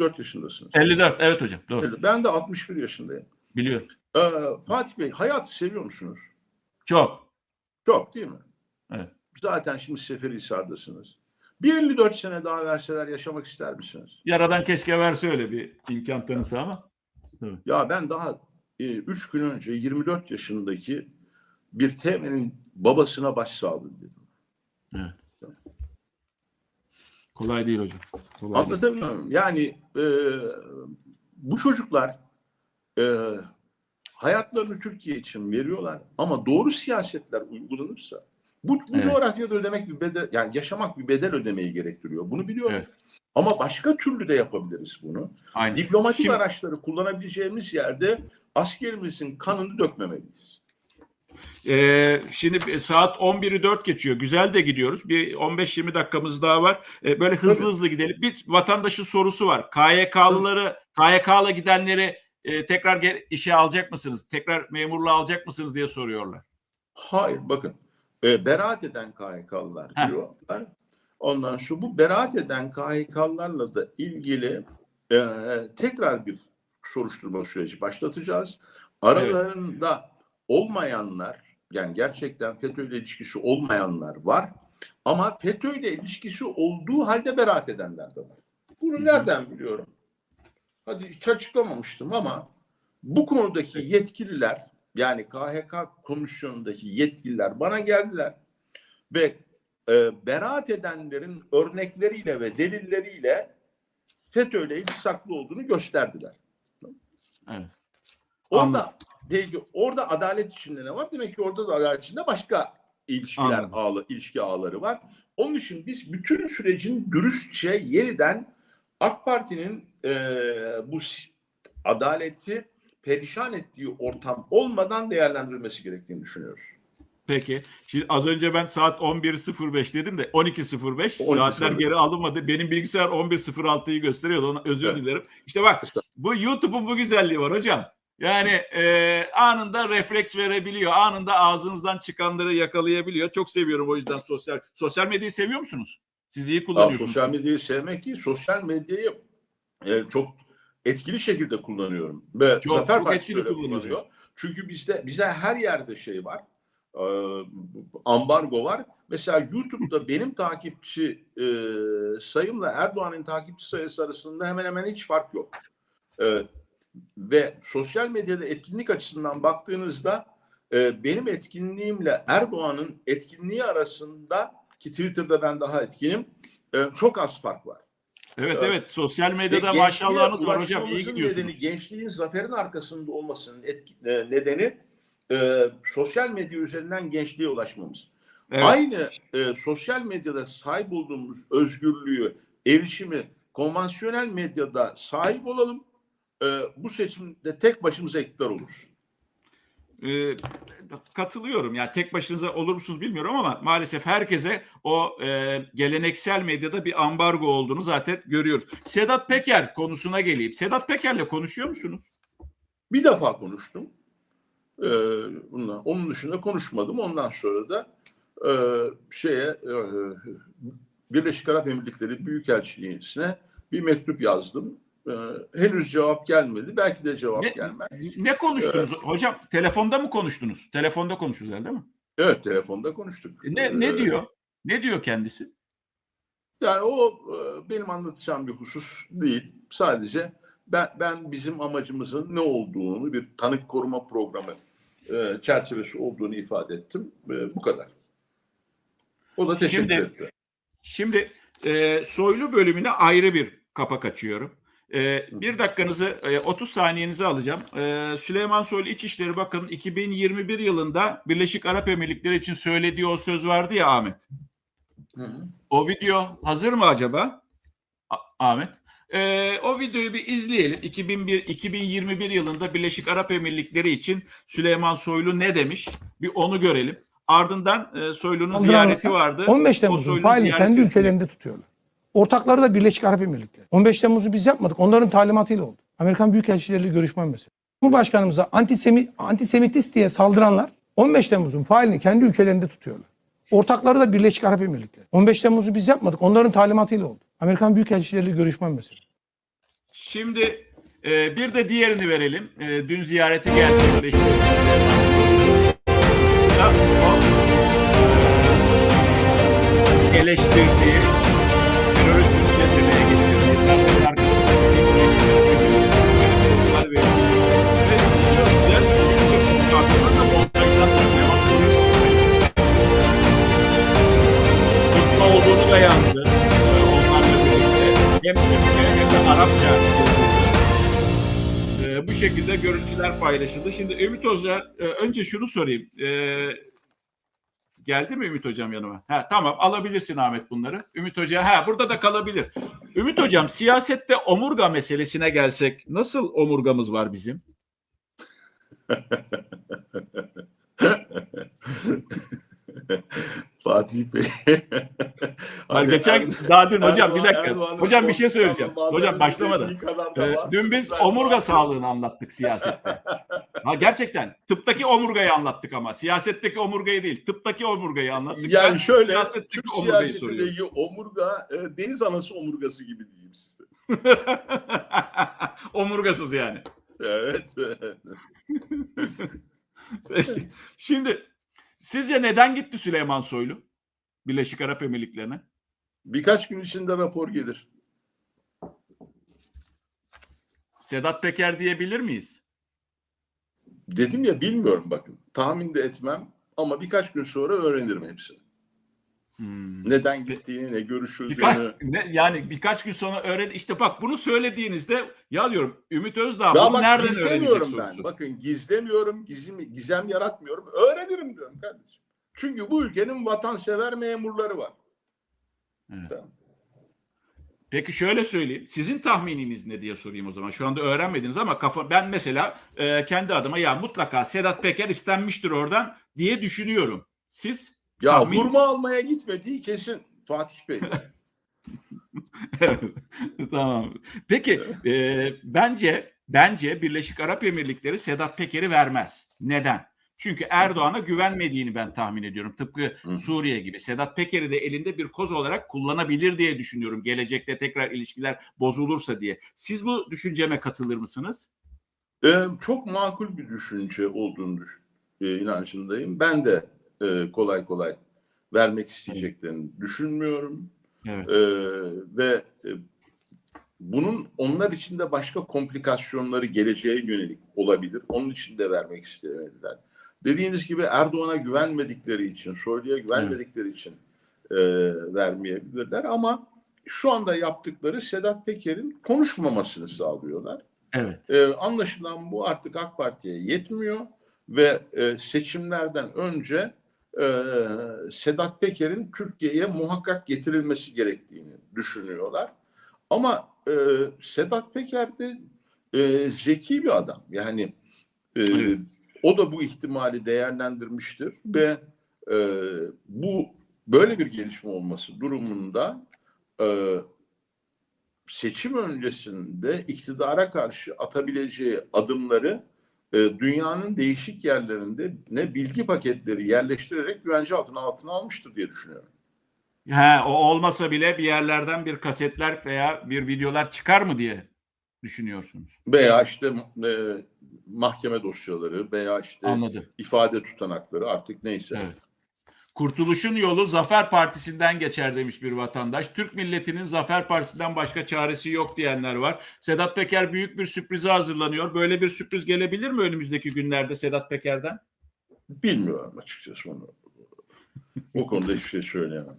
54 yaşındasınız. 54 evet hocam doğru. Ben de 61 yaşındayım. Biliyorum. Ee, Fatih Bey hayatı seviyor musunuz? Çok. Çok değil mi? Evet. Zaten şimdi Seferihisar'dasınız. Bir 54 sene daha verseler yaşamak ister misiniz? Yaradan keşke verse öyle bir imkan tanısı ama. Ya ben daha 3 gün önce 24 yaşındaki bir teğmenin babasına başsağlığı dedim. Evet. Kolay değil hocam. Kolay. Anlatabiliyor muyum? Yani e, bu çocuklar e, hayatlarını Türkiye için veriyorlar ama doğru siyasetler uygulanırsa bu, bu Evet. coğrafyada ödemek bir bedel yani yaşamak bir bedel ödemeyi gerektiriyor. Bunu biliyorum. Evet. Ama başka türlü de yapabiliriz bunu. Aynen. Diplomatik Şimdi- araçları kullanabileceğimiz yerde askerimizin kanını dökmemeliyiz. Ee, şimdi saat 11'i 4 geçiyor. Güzel de gidiyoruz. Bir 15-20 dakikamız daha var. Ee, böyle hızlı Tabii. hızlı gidelim. Bir vatandaşın sorusu var. KYK'lıları, KYK'la gidenleri e, tekrar işe alacak mısınız? Tekrar memurluğa alacak mısınız diye soruyorlar. Hayır bakın e, beraat eden KHK'lılar Heh. diyorlar. Ondan sonra bu beraat eden KHK'larla da ilgili e, tekrar bir soruşturma süreci başlatacağız. Aralarında olmayanlar yani gerçekten FETÖ ile ilişkisi olmayanlar var. Ama FETÖ ile ilişkisi olduğu halde beraat edenler de var. Bunu nereden biliyorum? Hadi hiç açıklamamıştım ama bu konudaki yetkililer yani KHK komisyonundaki yetkililer bana geldiler ve e, beraat edenlerin örnekleriyle ve delilleriyle FETÖ ile ilgisaklı olduğunu gösterdiler. Evet. Orada peki orada adalet içinde ne var? Demek ki orada da adalet içinde başka ilişkiler Anladım. ağlı, ilişki ağları var. Onun için biz bütün sürecin dürüstçe yeniden AK Parti'nin e, bu adaleti perişan ettiği ortam olmadan değerlendirilmesi gerektiğini düşünüyoruz. Peki. Şimdi az önce ben saat 11.05 dedim de 12.05 12.05. saatler geri alınmadı. Benim bilgisayar 11.06'yı gösteriyordu. Ona özür Evet. dilerim. İşte bak bu YouTube'un bu güzelliği var hocam. Yani e, anında refleks verebiliyor. Anında ağzınızdan çıkanları yakalayabiliyor. Çok seviyorum o yüzden sosyal sosyal medyayı seviyor musunuz? Siz iyi Aa, kullanıyorsunuz. sosyal medyayı sevmek değil, sosyal medyayı e, çok etkili şekilde kullanıyorum. Ve Çok- Zafer çok etkili kullanıyor. Çünkü bizde bize her yerde şey var. e, ambargo var. Mesela YouTube'da benim takipçi e, sayımla Erdoğan'ın takipçi sayısı arasında hemen hemen hiç fark yok. E, ve sosyal medyada etkinlik açısından baktığınızda e, benim etkinliğimle Erdoğan'ın etkinliği arasında ki Twitter'da ben daha etkinim e, çok az fark var. Evet Evet. evet sosyal medyada maşallahınız var hocam. İyi gidiyorsunuz. Nedeni, gençliğin zaferin arkasında olmasının etki, e, nedeni e, sosyal medya üzerinden gençliğe ulaşmamız. Evet. Aynı e, sosyal medyada sahip olduğumuz özgürlüğü, erişimi konvansiyonel medyada sahip olalım. E, bu seçimde tek başımıza iktidar oluruz. Ee, katılıyorum. Yani tek başınıza olur musunuz bilmiyorum ama maalesef herkese o e, geleneksel medyada bir ambargo olduğunu zaten görüyoruz. Sedat Peker konusuna geleyim. Sedat Peker'le konuşuyor musunuz? Bir defa konuştum. Ee, bundan, onun dışında konuşmadım. Ondan sonra da e, şeye e, Birleşik Arap Emirlikleri Büyükelçiliğine bir mektup yazdım. Ee, henüz cevap gelmedi. Belki de cevap Ne- gelmez. Ne konuştunuz? Hocam telefonda mı konuştunuz? Telefonda konuştunuz herhalde mi? Evet telefonda konuştuk. E, Ne, Ee, ne diyor? Ne diyor kendisi? Yani o e, benim anlatacağım bir husus değil. Sadece ben, ben bizim amacımızın ne olduğunu bir tanık koruma programı e, çerçevesi olduğunu ifade ettim. E, bu kadar. O da teşekkür Şimdi- etti. Şimdi e, soylu bölümüne ayrı bir kapak açıyorum. E, bir dakikanızı, e, 30 saniyenizi alacağım. E, Süleyman Soylu İçişleri Bakanı 2021 yılında Birleşik Arap Emirlikleri için söylediği o söz vardı ya Ahmet. Hı hı. O video hazır mı acaba? A- Ahmet. E, o videoyu bir izleyelim. 2001 2021 yılında Birleşik Arap Emirlikleri için Süleyman Soylu ne demiş? Bir onu görelim. Ardından e, Soylu'nun Ondan ziyareti vardı. 15 O Temmuz'un ziyareti kendi ülkelerinde tutuyorlar. Ortakları da Birleşik Arap Emirlikleri. 15 Temmuz'u biz yapmadık. Onların talimatıyla oldu. Amerikan Büyükelçileriyle görüşmem mesela. Cumhurbaşkanımıza antisemi, antisemitist diye saldıranlar 15 Temmuz'un failini kendi ülkelerinde tutuyorlar. Ortakları da Birleşik Arap Emirlikleri. 15 Temmuz'u biz yapmadık. Onların talimatıyla oldu. Amerikan Büyükelçileriyle görüşmem mesela. Şimdi e, bir de diğerini verelim. E, dün ziyareti gerçekleşti. Eleştirdiği, Hem de Arapça. Ee, bu şekilde görüntüler paylaşıldı. Şimdi Ümit Hoca e, önce şunu sorayım. Ee, geldi mi Ümit Hocam yanıma? Ha, tamam alabilirsin Ahmet bunları. Ümit Hoca ha burada da kalabilir. Ümit Hocam siyasette omurga meselesine gelsek nasıl omurgamız var bizim? Fatih Bey. Hayır, Hani geçen daha dün hocam bir Erdoğan- dakika. Erdoğan'ın hocam bir şey söyleyeceğim. Hocam başlamadan. Ee, dün biz omurga sağlığını anlattık siyasette. Ha gerçekten tıptaki omurgayı anlattık ama siyasetteki omurgayı değil, tıptaki omurgayı anlattık. Ben Yani şöyle siyasetteki Türk omurgayı siyasetindeki omurga e, deniz anası omurgası gibi diyeyim size. Omurgasız yani. Evet. Peki. Şimdi sizce neden gitti Süleyman Soylu Birleşik Arap Emirlikleri'ne? Birkaç gün içinde rapor gelir. Sedat Peker diyebilir miyiz? Dedim ya bilmiyorum bakın. Tahmin de etmem ama birkaç gün sonra öğrenirim hepsini. Hmm. Neden gittiğini, ne görüşüldüğünü. Birkaç, ne, yani birkaç gün sonra öğren işte bak bunu söylediğinizde ya diyorum Ümit Özdağ Ya bunu bak nereden öğrenecek gizlemiyorum ben. sorusu. Bakın gizlemiyorum, gizim, gizem yaratmıyorum. Öğrenirim diyorum kardeşim. Çünkü bu ülkenin vatansever memurları var. Evet. Tamam. Peki şöyle söyleyeyim. Sizin tahmininiz ne diye sorayım o zaman. Şu anda öğrenmediniz ama kafa ben mesela e, kendi adıma ya mutlaka Sedat Peker istenmiştir oradan diye düşünüyorum. Siz? Ya Tahmin- hurma almaya gitmediği kesin Fatih Bey. tamam. Peki e, bence bence Birleşik Arap Emirlikleri Sedat Peker'i vermez. Neden? Çünkü Erdoğan'a güvenmediğini ben tahmin ediyorum. Tıpkı Hı. Suriye gibi. Sedat Peker'i de elinde bir koz olarak kullanabilir diye düşünüyorum. Gelecekte tekrar ilişkiler bozulursa diye. Siz bu düşünceme katılır mısınız? Ee, çok makul bir düşünce olduğunu düş- e, inancındayım. Ben de e, kolay kolay vermek isteyeceklerini düşünmüyorum. Evet. Ee, ve e, bunun onlar için de başka komplikasyonları geleceğe yönelik olabilir. Onun için de vermek istemediler. Dediğiniz gibi Erdoğan'a güvenmedikleri için, Soylu'ya güvenmedikleri için e, vermeyebilirler. Ama şu anda yaptıkları Sedat Peker'in konuşmamasını sağlıyorlar. Evet. Ee, anlaşılan bu artık AK Parti'ye yetmiyor ve e, seçimlerden önce e, Sedat Peker'in Türkiye'ye muhakkak getirilmesi gerektiğini düşünüyorlar. Ama e, Sedat Peker de e, zeki bir adam. Yani e, Evet. o da bu ihtimali değerlendirmiştir ve e, bu böyle bir gelişme olması durumunda e, seçim öncesinde iktidara karşı atabileceği adımları e, dünyanın değişik yerlerinde ne bilgi paketleri yerleştirerek güvence altına altına almıştır diye düşünüyorum. Ha, o olmasa bile bir yerlerden bir kasetler veya bir videolar çıkar mı diye düşünüyorsunuz. Veya işte e, mahkeme dosyaları veya işte Anladım. ifade tutanakları artık neyse. Evet. Kurtuluşun yolu Zafer Partisi'nden geçer demiş bir vatandaş. Türk milletinin Zafer Partisi'nden başka çaresi yok diyenler var. Sedat Peker büyük bir sürprize hazırlanıyor. Böyle bir sürpriz gelebilir mi önümüzdeki günlerde Sedat Peker'den? Bilmiyorum açıkçası onu. O konuda hiçbir şey söyleyemem.